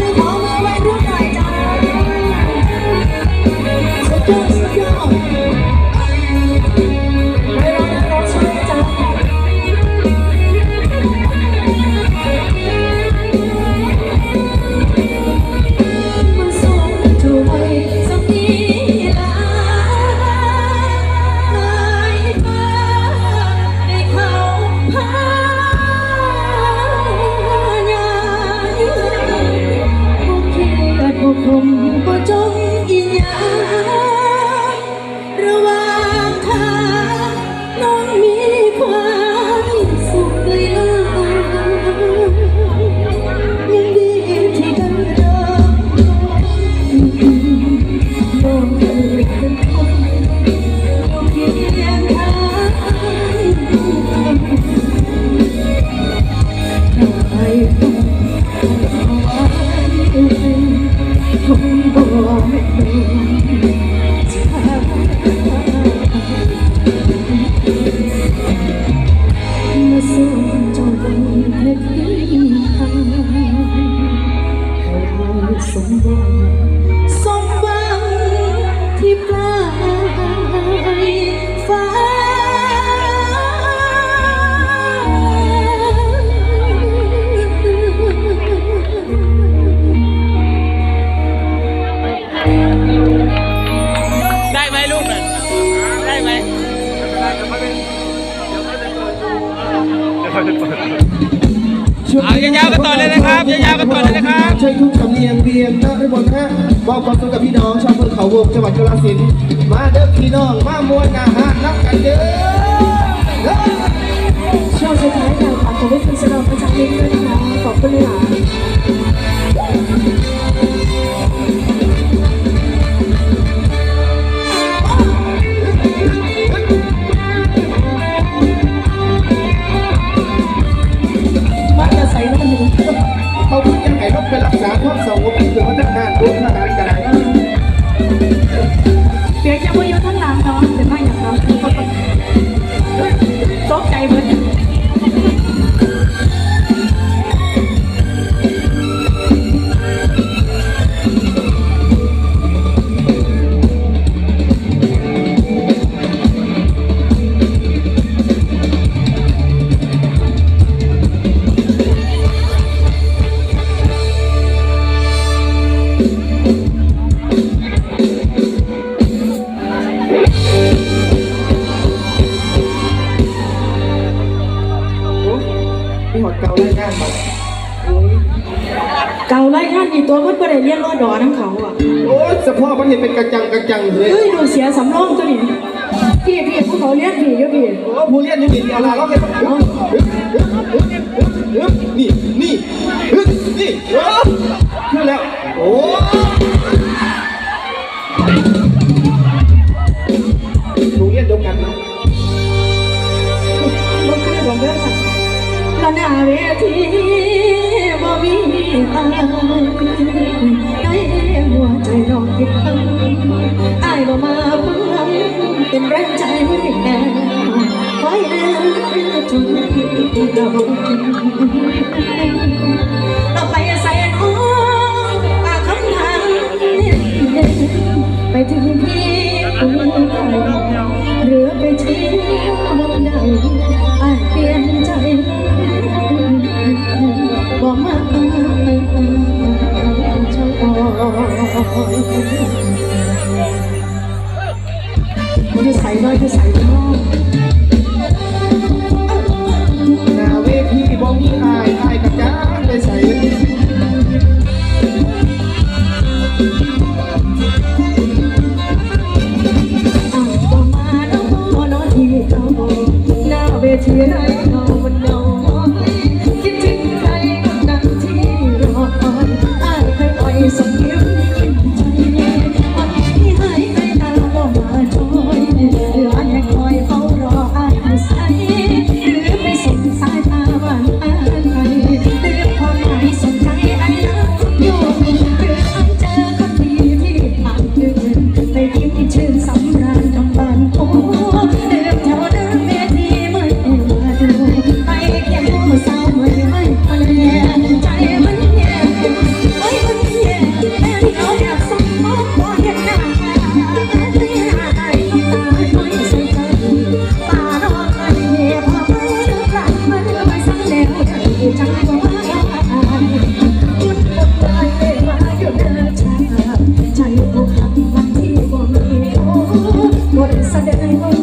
you. ใช่ทุกสำเนียงเรียนนะทุกคนฮะมอบความสุขกับพี่น้องชาวอำเภอเขาวงจังหวัดกาฬสินธุ์มาเด้อพี่น้องมามวนอาหารนับกันเด้อเด้อช่วงสุดท้ายค่ะขอบคุณที่สนองประจำนี้ด้วยนะคะขอบคุณหลาย ห็นเป็นกระจังกระจังเลยเฮ้ยดูเสียสำรองตัวนี้พี่พี่พวกเขาเรียนพี่เยอะพี่โอ้ผู้เรียนนี่มีเวลาเราเลยนี่นี่นี่เออขึ้นแล้วโอ้โรงเรียนเดียวกันนะบ่คือบ่เด้อสั่งละหน้าเวทีบ่มีอายในหัว จนเราไปใส่น้องปากคำถามไปถึงที่คุณหรือไปทิ้งบ่ได้อายเปลี่ยนใจบ่มาชอบจะใส่น้อยจะใส่น้อย น้าเว Saja.